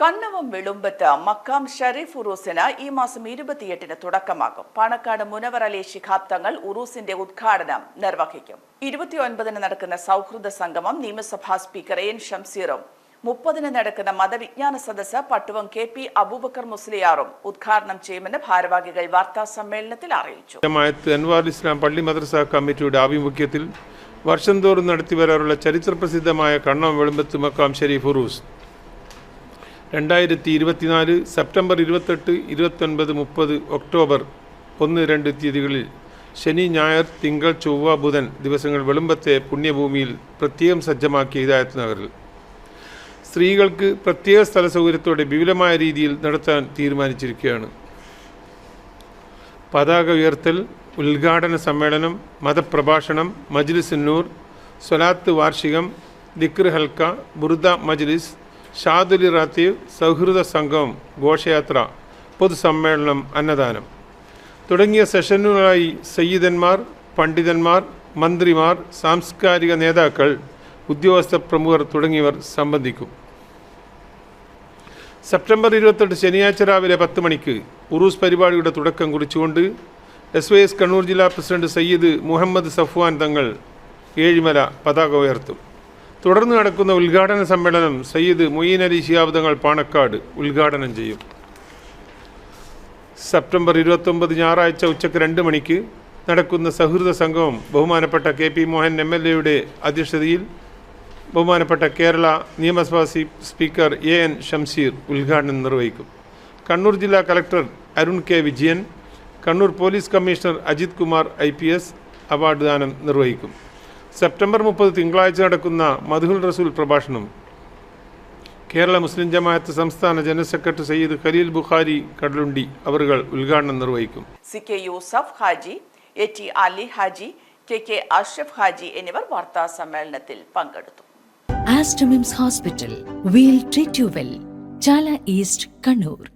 കണ്ണവം വെളുമ്പത്ത് മക്കാം ഷരീഫ് ഉറൂസിന് ഈ മാസം ഇരുപത്തിയെട്ടിന് തുടക്കമാകും. പാണക്കാട് മുനവർ അലി ശിഹാബ് തങ്ങൾ ഉറൂസിന്റെ ഉദ്ഘാടനം നിർവഹിക്കും. ഇരുപത്തിയൊൻപതിന് നടക്കുന്ന സൗഹൃദ സംഗമം നിയമസഭാ സ്പീക്കർ എൻ ഷംസീറും മുപ്പതിന് നടക്കുന്ന മതവിജ്ഞാന സദസ്സ് പട്ടുവം കെ പി അബൂബക്കർ മുസ്ലിയാറും ഉദ്ഘാടനം ചെയ്യുമെന്ന് ഭാരവാഹികൾ വാർത്താ സമ്മേളനത്തിൽ അറിയിച്ചു. ഇസ്ലാം പള്ളി മദ്രസ കമ്മിറ്റിയുടെ ആഭിമുഖ്യത്തിൽ വർഷം തോറും നടത്തി വരാറുള്ള ചരിത്രപ്രസിദ്ധമായ കണ്ണം വെളുമ്പത്ത് മക്കാം ഷെരീഫ് ഉറൂസ് രണ്ടായിരത്തി ഇരുപത്തിനാല് സെപ്റ്റംബർ ഇരുപത്തെട്ട് ഇരുപത്തൊൻപത് മുപ്പത് ഒക്ടോബർ ഒന്ന് രണ്ട് തീയതികളിൽ ശനി ഞായർ തിങ്കൾ ചൊവ്വ ബുധൻ ദിവസങ്ങൾ വെളുമ്പത്തെ പുണ്യഭൂമിയിൽ പ്രത്യേകം സജ്ജമാക്കിയ ഹിദായത്ത് നഗറിൽ. സ്ത്രീകൾക്ക് പ്രത്യേക സ്ഥല സൗകര്യത്തോടെ വിപുലമായ രീതിയിൽ നടത്താൻ തീരുമാനിച്ചിരിക്കുകയാണ്. പതാക ഉയർത്തൽ ഉദ്ഘാടന സമ്മേളനം മതപ്രഭാഷണം മജ്ലിസ് നൂർ സ്വലാത്ത് വാർഷികം ദിക്ർ ഹൽക്ക ബുർദ മജ്ലിസ് ഷാദുലി റാത്തീവ് സൗഹൃദ സംഗമം ഘോഷയാത്ര പൊതുസമ്മേളനം അന്നദാനം. തുടങ്ങിയ സെഷനുകളായി സയ്യിദന്മാർ പണ്ഡിതന്മാർ മന്ത്രിമാർ സാംസ്കാരിക നേതാക്കൾ ഉദ്യോഗസ്ഥ പ്രമുഖർ തുടങ്ങിയവർ സംബന്ധിക്കും. സെപ്റ്റംബർ ഇരുപത്തെട്ട് ശനിയാഴ്ച രാവിലെ പത്ത് മണിക്ക് ഉറൂസ് പരിപാടിയുടെ തുടക്കം കുറിച്ചുകൊണ്ട് എസ് വൈ എസ് കണ്ണൂർ ജില്ലാ പ്രസിഡന്റ് സയ്യിദ് മുഹമ്മദ് സഫ്വാൻ തങ്ങൾ ഏഴിമല പതാക ഉയർത്തും. തുടർന്ന് നടക്കുന്ന ഉദ്ഘാടന സമ്മേളനം സയ്യിദ് മൊയ്യീൻ അലി ശിഹാബ് തങ്ങൾ പാണക്കാട് ഉദ്ഘാടനം ചെയ്യും. സെപ്റ്റംബർ ഇരുപത്തൊമ്പത് ഞായറാഴ്ച ഉച്ചയ്ക്ക് രണ്ട് മണിക്ക് നടക്കുന്ന സൗഹൃദ സംഗമം ബഹുമാനപ്പെട്ട K P Mohan M L എയുടെ അധ്യക്ഷതയിൽ ബഹുമാനപ്പെട്ട കേരള നിയമസഭാ സ്പീക്കർ എ എൻ ഷംസീർ ഉദ്ഘാടനം നിർവഹിക്കും. കണ്ണൂർ ജില്ലാ collector Arun K Vijayan Kannur police commissioner Ajith Kumar I award ദാനം നിർവഹിക്കും. സെപ്റ്റംബർ മുപ്പത് തിങ്കളാഴ്ച നടക്കുന്ന മധുൽ റസൂൽ പ്രഭാഷണം. കേരള മുസ്ലിം ജമാഅത്ത് സംസ്ഥാന ജനറൽ സെക്രട്ടറി സയ്യിദ് ഖലീൽ ബുഖാരി കടലുണ്ടി അവർ ഉദ്ഘാടനം നിർവഹിക്കും. C K Yusuf Haji A T Ali Haji K K Ashraf Haji എന്നിവർ വാർത്താ സമ്മേളനത്തിൽ പങ്കെടുത്തു. Aster MIMS hospital we'll treat you well Chala east Kannur.